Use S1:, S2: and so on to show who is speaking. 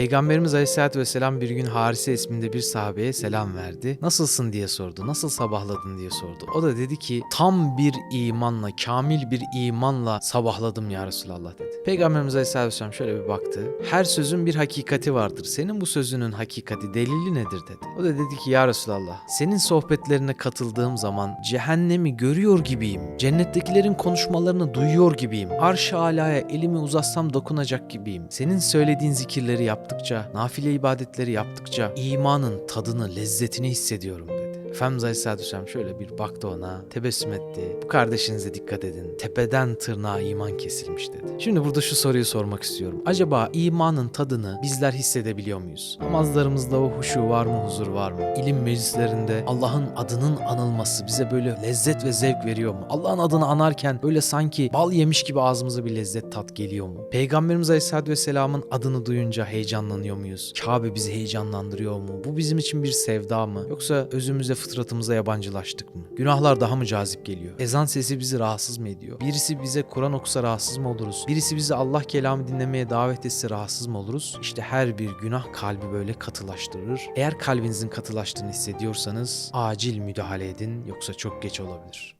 S1: Peygamberimiz Aleyhisselatü Vesselam bir gün Harise isminde bir sahabeye selam verdi. Nasılsın diye sordu. Nasıl sabahladın diye sordu. O da dedi ki tam bir imanla, kamil bir imanla sabahladım ya Resulallah dedi. Peygamberimiz Aleyhisselatü Vesselam şöyle bir baktı. Her sözün bir hakikati vardır. Senin bu sözünün hakikati, delili nedir dedi. O da dedi ki ya Resulallah senin sohbetlerine katıldığım zaman cehennemi görüyor gibiyim. Cennettekilerin konuşmalarını duyuyor gibiyim. Arş-ı alaya elimi uzatsam dokunacak gibiyim. Senin söylediğin zikirleri yaptıkça, nafile ibadetleri yaptıkça imanın tadını, lezzetini hissediyorum. Efendimiz Aleyhisselatü şöyle bir baktı ona, tebessüm etti. Bu kardeşinize dikkat edin. Tepeden tırnağa iman kesilmiş dedi. Şimdi burada şu soruyu sormak istiyorum. Acaba imanın tadını bizler hissedebiliyor muyuz? Namazlarımızda o huşu var mı, huzur var mı? İlim meclislerinde Allah'ın adının anılması bize böyle lezzet ve zevk veriyor mu? Allah'ın adını anarken böyle sanki bal yemiş gibi ağzımıza bir lezzet tat geliyor mu? Peygamberimiz Aleyhisselatü Vesselam'ın adını duyunca heyecanlanıyor muyuz? Kabe bizi heyecanlandırıyor mu? Bu bizim için bir sevda mı? Yoksa özümüze, fıtratımıza yabancılaştık mı? Günahlar daha mı cazip geliyor? Ezan sesi bizi rahatsız mı ediyor? Birisi bize Kur'an okusa rahatsız mı oluruz? Birisi bizi Allah kelamı dinlemeye davet etse rahatsız mı oluruz? İşte her bir günah kalbi böyle katılaştırır. Eğer kalbinizin katılaştığını hissediyorsanız acil müdahale edin yoksa çok geç olabilir.